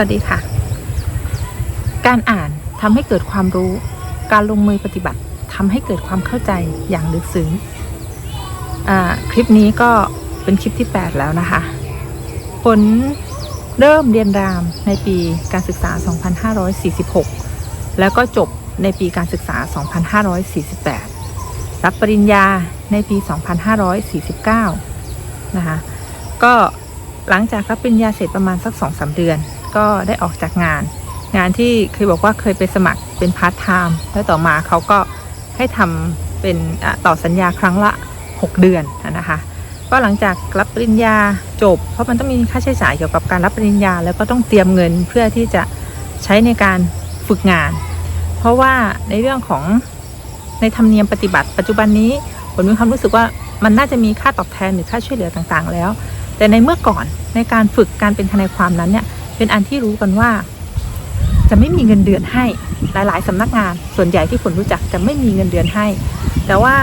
วัสดีค่ะ การอ่านทำให้เกิดความรู้ การลงมือปฏิบัติทำให้เกิดความเข้าใจอย่างลึกซึ้งอ่าคลิปนี้ก็เป็นคลิปที่ 8 แล้วนะคะ ผลเริ่มเรียนรามในปีการศึกษา 2546 แล้วก็จบในปีการศึกษา 2548 รับปริญญาในปี 2549 นะคะ ก็หลังจากรับปริญญาเสร็จประมาณสักสองสาเดือน ก็ได้ออกจากงาน งานที่เคยบอกว่าเคยไปสมัครเป็นพาร์ทไทม์แล้วต่อมาเขาก็ให้ทำเป็นต่อสัญญาครั้งละ 6 เดือนนะคะก็หลังจากรับปริญญาจบ เพราะมันต้องมีค่าใช้จ่ายเกี่ยวกับการรับปริญญา แล้วก็ต้องเตรียมเงินเพื่อที่จะใช้ในการฝึกงาน เพราะว่าในเรื่องของในธรรมเนียมปฏิบัติ ปัจจุบันนี้ผมมีความรู้สึกว่ามันน่าจะมีค่าตอบแทนหรือค่าช่วยเหลือต่างๆ แล้ว แต่ในเมื่อก่อนในการฝึกการเป็นทนายความนั้นเนี่ย เป็นอันที่รู้กันว่า จะไม่มีเงินเดือนให้หลาย ๆสำนักงาน ส่วนใหญ่ที่ผมรู้จักจะไม่มีเงินเดือนให้ แต่ว่า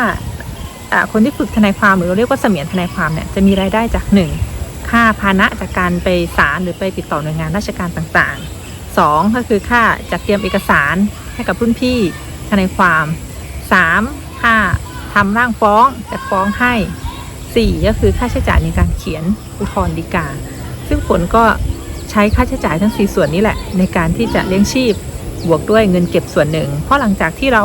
คนที่ฝึกทนายความหรือเราเรียกว่าเสมียนทนายความเนี่ยจะมีรายได้จากหนึ่งค่าพานะจากการไปศาลหรือไปติดต่อหน่วยงานราชการต่างๆสองก็คือค่าจัดเตรียมเอกสารให้กับรุ่นพี่ทนายความสามค่าทำร่างฟ้องจัดฟ้องให้สี่ก็คือค่าใช้จ่ายในการเขียนอุทธรณ์ฎีกา ซึ่งผลก็ ใช้ค่าใช้จ่ายทั้ง 4 ส่วนนี้แหละ ในการที่จะเลี้ยงชีพ บวกด้วยเงินเก็บส่วนหนึ่ง เพราะหลังจากที่เรา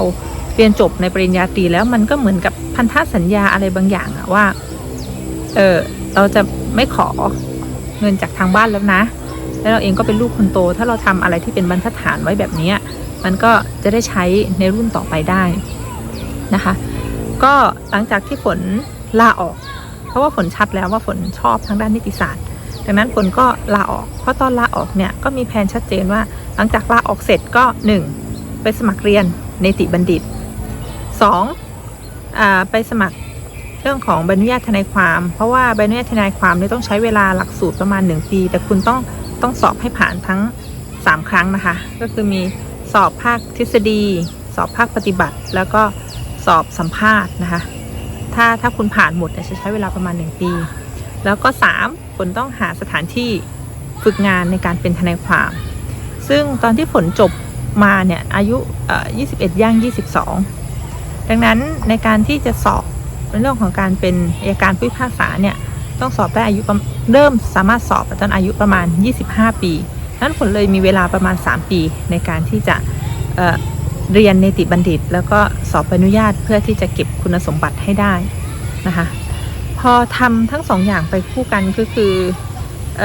เรียนจบในปริญญาตรีแล้วมันก็เหมือนกับพันธสัญญาอะไรบางอย่างอะว่า เออเราจะไม่ขอเงินจากทางบ้านแล้วนะ แล้วเราเองก็เป็นลูกคนโต ถ้าเราทำอะไรที่เป็นบรรทัดฐานไว้แบบนี้ มันก็จะได้ใช้ในรุ่นต่อไปได้นะคะ ก็หลังจากที่ฝนลาออก เพราะว่าฝนชัดแล้วว่าฝนชอบทางด้านนิติศาสตร์ ดังนั้นฝนก็ลาออก เพราะตอนลาออกเนี่ยก็มีแผนชัดเจนว่า หลังจากลาออกเสร็จก็ 1. ไปสมัครเรียนเนติบัณฑิต 2. อ่าไปสมัครเรื่องของใบอนุญาตทนายความ เพราะว่าใบอนุญาตทนายความเนี่ยต้องใช้เวลาหลักสูตรประมาณ 1 ปี แต่คุณต้องต้องสอบให้ผ่านทั้ง 3 ครั้งนะคะ ก็คือมีสอบภาคทฤษฎี สอบภาคปฏิบัติ แล้วก็สอบสัมภาษณ์นะคะ ถ้าถ้าคุณผ่านหมดจะใช้เวลาประมาณ 1 ปี แล้วก็ 3 ฝนต้องหาสถานที่ฝึกงานในการเป็นทนายความ ซึ่งตอนที่ฝนจบมาเนี่ยอายุ 21 ย่าง 22 ดังนั้นในการที่จะสอบในเรื่องของการเป็นอัยการผู้พิพากษาเนี่ยต้องสอบได้อายุเริ่มสามารถสอบตอนอายุประมาณ 25 ปีนั้นผลเลยมีเวลาประมาณ 3 ปีในการที่จะเเรียนเนติบัณฑิต แล้วก็สอบใบอนุญาตเพื่อที่จะเก็บคุณสมบัติให้ได้นะคะ พอทำทั้งสองอย่างไปคู่กันก็คืออ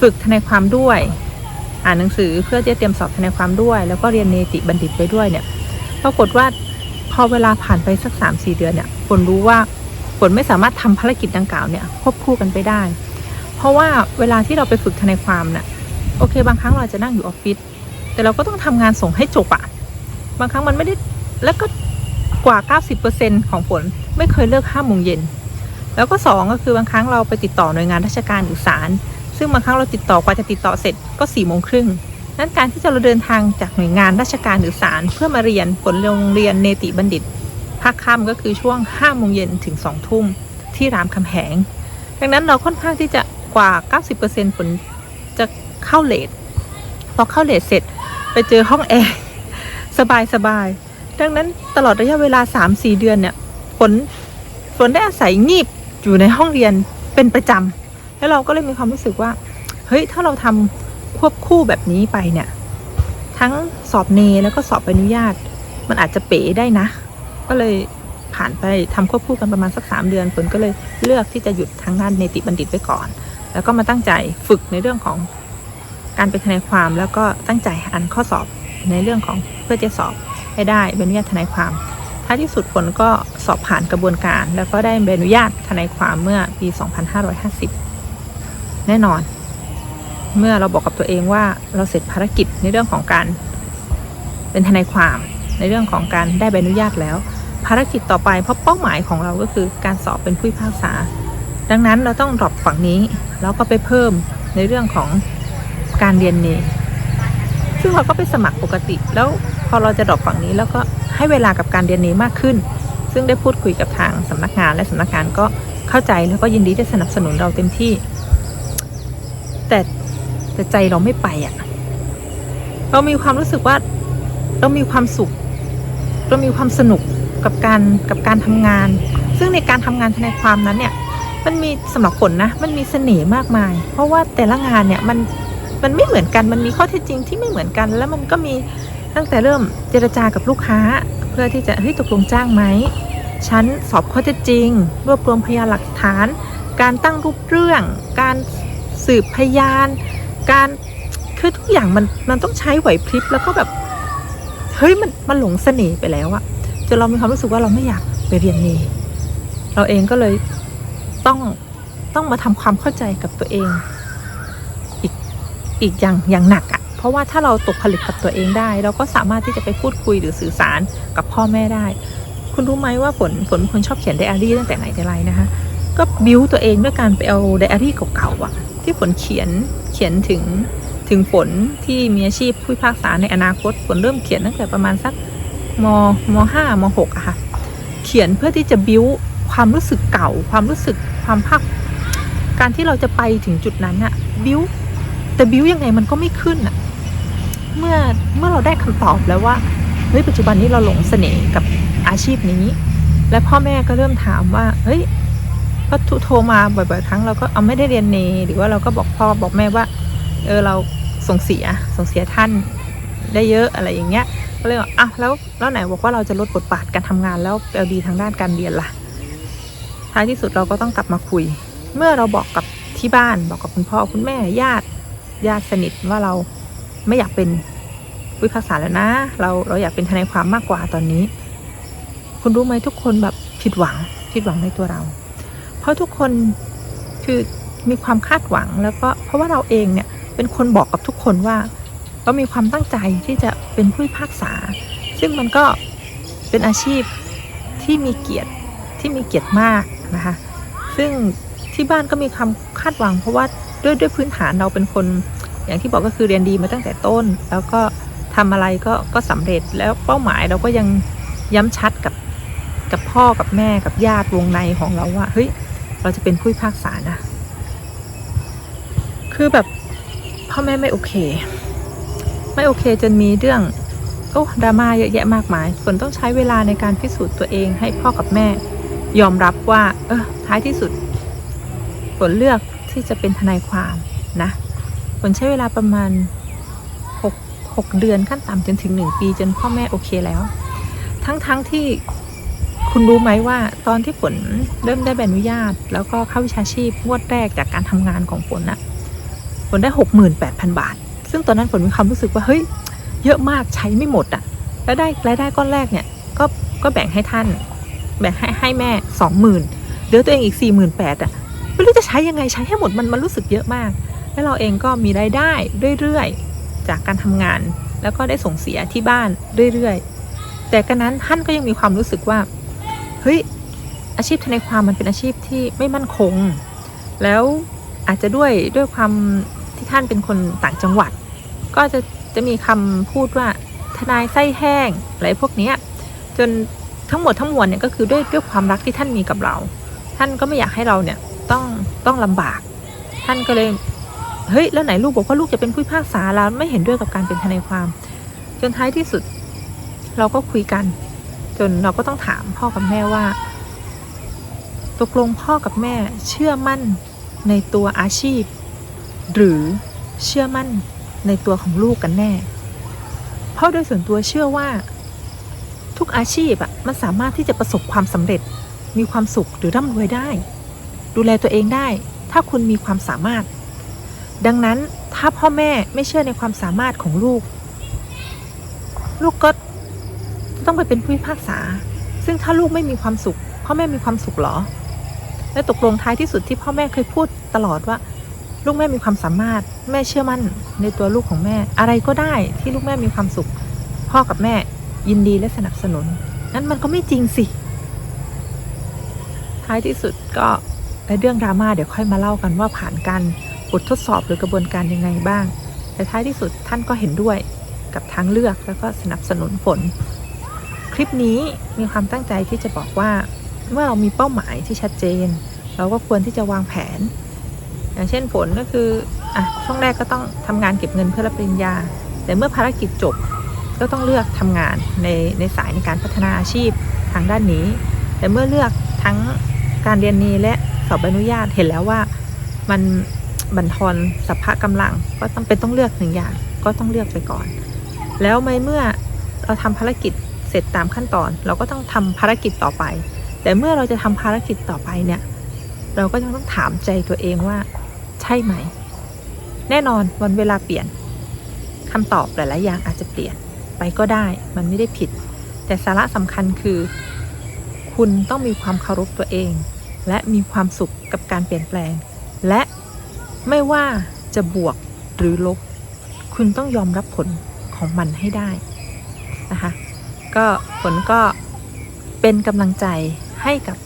ฝึกทนายความด้วย อ่านหนังสือเพื่อจะเตรียมสอบทนายความด้วย แล้วก็เรียนเนติบัณฑิตไปด้วยเนี่ยปรากฏว่าพอเวลาผ่านไปสัก3ามสี่เดือนเนี่ยฝนรู้ว่าฝนไม่สามารถทำภารกิจดังกล่าวเนี่ยควบคู่กันไปได้ เพราะว่าเวลาที่เราไปฝึกทนายความเนี่ยโอเค บางครั้งเราจะนั่งอยู่ออฟฟิศแต่เราก็ต้องทำงานส่งให้จบอะบางครั้งมันไม่ได้แล้วก็กว่า 90%ของฝนไม่เคยเลิกห้าโมงเย็น แล้วก็สองก็คือบางครั้งเราไปติดต่อหน่วยงานราชการหรือศาลซึ่งบางครั้งเราติดต่อกว่าจะติดต่อเสร็จก็สี่โมงครึ่งนั้นการที่จะเราเดินทางจากหน่วยงานราชการหรือศาลเพื่อมาเรียนผลโรงเรียนเนติบัณฑิตภาคค่ำก็คือช่วงห้าโมงเย็นถึงสองทุ่มที่รามคำแหง ดังนั้นเราค่อนข้างที่จะกว่า 90%ผลจะเข้าเลทพอเข้าเลทเสร็จไปเจอห้องแอร์สบายสบายๆดังนั้นตลอดระยะเวลา 3-4 เดือนเนี่ยฝนฝนได้อาศัยงีบ อยู่ในห้องเรียนเป็นประจำแล้วเราก็เลยมีความรู้สึกว่า เฮ้ย ถ้าเราทำควบคู่แบบนี้ไปเนี่ย ทั้งสอบเนแล้วก็สอบใบอนุญาต มันอาจจะเป๋ได้นะ ก็เลยผ่านไปทำควบคู่กันประมาณสักสามเดือนฝนก็เลยเลือกที่จะหยุดทางด้านเนติบัณฑิตไปก่อน แล้วก็มาตั้งใจฝึกในเรื่องของการเป็นทนายความแล้วก็ตั้งใจอ่านข้อสอบในเรื่องของเพื่อจะสอบให้ได้ใบอนุญาตทนายความายที่สุดผลก็สอบผ่านกระบวนการ แล้วก็ได้ใบอนุญาตทนายความเมื่อปี 2550 แน่นอน เมื่อเราบอกกับตัวเองว่าเราเสร็จภารกิจในเรื่องของการเป็นทนายความในเรื่องของการได้ใบอนุญาตแล้ว ภารกิจต่อไปเพราะเป้าหมายของเราก็คือการสอบเป็นผู้พิพากษา ดังนั้นเราต้องดรอปฝั่งนี้แล้วก็ไปเพิ่มในเรื่องของการเรียนเนซึ่งเราก็ไปสมัครปกติ แล้วพอเราจะดรอปฝั่งนี้แล้วก็ ให้เวลากับการเรียนเนมากขึ้น ซึ่งได้พูดคุยกับทางสำนักงานและสำนักงานก็เข้าใจแล้วก็ยินดีจะสนับสนุนเราเต็มที่ แต่แต่ใจเราไม่ไปอะ่ะ เรามีความรู้สึกว่าเรามีความสุข เรามีความสนุกกับการกับการทำงาน ซึ่งในการทำงานทนายความนั้นเนี่ยมันมีสำหรับผลนะ มันมีเสน่ห์มากมาย เพราะว่าแต่ละงานเนี่ยมันมันไม่เหมือนกัน มันมีข้อเท็จจริงที่ไม่เหมือนกัน แล้วมันก็มี ตั้งแต่เริ่มเจรจากับลูกค้า เพื่อที่จะเฮ้ยตกลงจ้างไหมฉันสอบข้อเท็จจริง รวบรวมพยานหลักฐาน การตั้งรูปเรื่อง การสืบพยาน การคือทุกอย่างมันมันต้องใช้ไหวพริบแล้วก็แบบเฮ้ยมันมันหลงเสน่ห์ไปแล้วอะจนเรามีความรู้สึกว่าเราไม่อยากไปเรียนเนเราเองก็เลยต้องต้องมาทำความเข้าใจกับตัวเอง อีกอีกอย่างอย่างหนักอะ เพราะว่าถ้าเราตกผลึกกับตัวเองได้ เราก็สามารถที่จะไปพูดคุยหรือสื่อสารกับพ่อแม่ได้ คุณรู้ไหมว่าฝนฝนคนชอบเขียนไดอารี่ตั้งแต่ไหนแต่ไรนะคะก็บิวตัวเองด้วยการไปเอาไดอารี่เก่าๆอะที่ฝนเขียนเขียนถึงถึงฝนที่มีอาชีพผู้พิพากษาในอนาคตฝนเริ่มเขียนตั้งแต่ประมาณสักมมห้ามหกอะค่ะเขียนเพื่อที่จะบิวความรู้สึกเก่า ความรู้สึกความภาคการที่เราจะไปถึงจุดนั้นอะบิวแต่บิวยังไงมันก็ไม่ขึ้นอะ เมื่อเมื่อเราได้คำตอบแล้วว่าเฮ้ยปัจจุบันนี้เราหลงเสน่ห์กับอาชีพนี้ และพ่อแม่ก็เริ่มถามว่าเฮ้ยก็โทรมาบ่อยๆครั้งเราก็เอาไม่ได้เรียนเนหรือว่าเราก็บอกพ่อบอกแม่ว่าเออเราส่งเสียส่งเสียท่านได้เยอะอะไรอย่างเงี้ยก็เลยบอกอะแล้วแล้วไหนบอกว่าเราจะลดบทบาทการทำงานแล้วเอาดีทางด้านการเรียนล่ะท้ายที่สุดเราก็ต้องกลับมาคุย เมื่อเราบอกกับที่บ้านบอกกับคุณพ่อคุณแม่ญาติญาติสนิทว่าเรา ไม่อยากเป็นผู้พิพากษาแล้วนะ เราเราอยากเป็นทนายความมากกว่าตอนนี้ คุณรู้ไหมทุกคนแบบผิดหวังผิดหวังในตัวเรา เพราะทุกคนคือมีความคาดหวังแล้วก็เพราะว่าเราเองเนี่ยเป็นคนบอกกับทุกคนว่าเรามีความตั้งใจที่จะเป็นผู้พิพากษา ซึ่งมันก็เป็นอาชีพที่มีเกียรติที่มีเกียรติมากนะคะซึ่งที่บ้านก็มีความคาดหวัง เพราะว่าด้วยด้วยพื้นฐานเราเป็นคน อย่างที่บอกก็คือเรียนดีมาตั้งแต่ต้น แล้วก็ทำอะไรก็ก็สำเร็จแล้วเป้าหมายเราก็ยังย้ำชัดกับกับพ่อกับแม่กับญาติวงในของเราว่าเฮ้ยเราจะเป็นผู้พิพากษานะ คือแบบพ่อแม่ไม่โอเค ไม่โอเคจนมีเรื่องโอ้ดราม่าเยอะแยะมากมายฝนต้องใช้เวลาในการพิสูจน์ตัวเองให้พ่อกับแม่ ยอมรับว่า เออท้ายที่สุดฝนเลือกที่จะเป็นทนายความนะ ฝนใช้เวลาประมาณหกเดือนขั้นต่ำจนถึงหนึ่งปีจนพ่อแม่โอเคแล้ว ทั้งๆทที่คุณรู้ไหมว่าตอนที่ฝนเริ่มได้ใบอนุญาต แล้วก็เข้าวิชาชีพงวดแรกจากการทำงานของฝนอะฝนได้หกหมื่นแปดพันบาท ซึ่งตอนนั้นฝนมีความรู้สึกว่าเฮ้ยเยอะมากใช้ไม่หมดอะแล้วได้รายได้ก้อนแรกเนี่ยก็ก็แบ่งให้ท่าน แบ่งให้ให้แม่สองหมื่นเหลือตัวเองอีกสี่หมื่นแปดอะไม่รู้จะใช้ยังไงใช้ให้หมดมันมันรู้สึกเยอะมาก แล้วเราเองก็มีรายได้เรื่อยๆ จากการทำงาน แล้วก็ได้ส่งเสียที่บ้านเรื่อยๆ แต่กันนั้นท่านก็ยังมีความรู้สึกว่าเฮ้ยอาชีพทนายความมันเป็นอาชีพที่ไม่มั่นคง แล้วอาจจะด้วยด้วยความที่ท่านเป็นคนต่างจังหวัด ก็จะจะมีคำพูดว่าทนายไส้แห้งอะไรพวกนี้จนทั้งหมดทั้งมวลเนี่ยก็คือด้วยด้วยความรักที่ท่านมีกับเรา ท่านก็ไม่อยากให้เราเนี่ยต้องต้องลำบาก ท่านก็เลย เฮ้ยแล้วไหนลูกบอกว่าลูกจะเป็นผู้พิพากษาแล้วไม่เห็นด้วยกับการเป็นทนายความ จนท้ายที่สุด เราก็คุยกัน จนเราก็ต้องถามพ่อกับแม่ว่าตกลงพ่อกับแม่เชื่อมั่นในตัวอาชีพ หรือเชื่อมั่นในตัวของลูกกันแน่ เพราะโดยส่วนตัวเชื่อว่า ทุกอาชีพอะมันสามารถที่จะประสบความสำเร็จ มีความสุขหรือร่ำรวยได้ ดูแลตัวเองได้ ถ้าคุณมีความสามารถ ดังนั้นถ้าพ่อแม่ไม่เชื่อในความสามารถของลูก ลูกก็ต้องไปเป็นผู้พิพากษา ซึ่งถ้าลูกไม่มีความสุข พ่อแม่มีความสุขเหรอ และตกลงท้ายที่สุดที่พ่อแม่เคยพูดตลอดว่า ลูกแม่มีความสามารถ แม่เชื่อมั่นในตัวลูกของแม่ อะไรก็ได้ที่ลูกแม่มีความสุข พ่อกับแม่ยินดีและสนับสนุนนั้นมันก็ไม่จริงสิ ท้ายที่สุดก็เรื่องดราม่าเดี๋ยวค่อยมาเล่ากันว่าผ่านการ บททดสอบหรือกระบวนการยังไงบ้าง แต่ท้ายที่สุดท่านก็เห็นด้วยกับทางเลือกแล้วก็สนับสนุนผล คลิปนี้มีความตั้งใจที่จะบอกว่า เมื่อเรามีเป้าหมายที่ชัดเจน เราก็ควรที่จะวางแผน อย่างเช่นผลก็คืออะช่วงแรกก็ต้องทำงานเก็บเงินเพื่อรับปริญญา แต่เมื่อภารกิจจบก็ต้องเลือกทำงานในในสายในการพัฒนาอาชีพทางด้านนี้ แต่เมื่อเลือกทั้งการเรียนนี้และสอบใบอนุญาตเห็นแล้วว่ามัน บั่นทอนสัพพะกำลัง ก็ต้องเป็นต้องเลือกหนึ่งอย่าง ก็ต้องเลือกไปก่อน แล้วไม่เมื่อเราทำภารกิจเสร็จตามขั้นตอน เราก็ต้องทำภารกิจต่อไป แต่เมื่อเราจะทำภารกิจต่อไปเนี่ย เราก็ยังต้องถามใจตัวเองว่า ใช่ไหม แน่นอนวันเวลาเปลี่ยนคำตอบหลายๆอย่างอาจจะเปลี่ยนไปก็ได้ มันไม่ได้ผิด แต่สาระสำคัญคือ คุณต้องมีความเคารพตัวเอง และมีความสุขกับการเปลี่ยนแปลง และ ไม่ว่าจะบวกหรือลบ คุณต้องยอมรับผลของมันให้ได้นะคะ ก็ผลก็เป็นกำลังใจให้กับ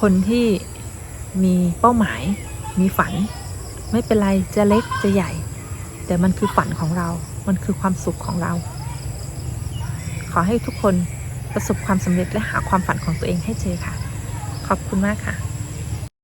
คนที่มีเป้าหมาย มีฝัน ไม่เป็นไรจะเล็กจะใหญ่ แต่มันคือฝันของเรา มันคือความสุขของเรา ขอให้ทุกคนประสบความสำเร็จและหาความฝันของตัวเองให้เจอค่ะ ขอบคุณมากค่ะ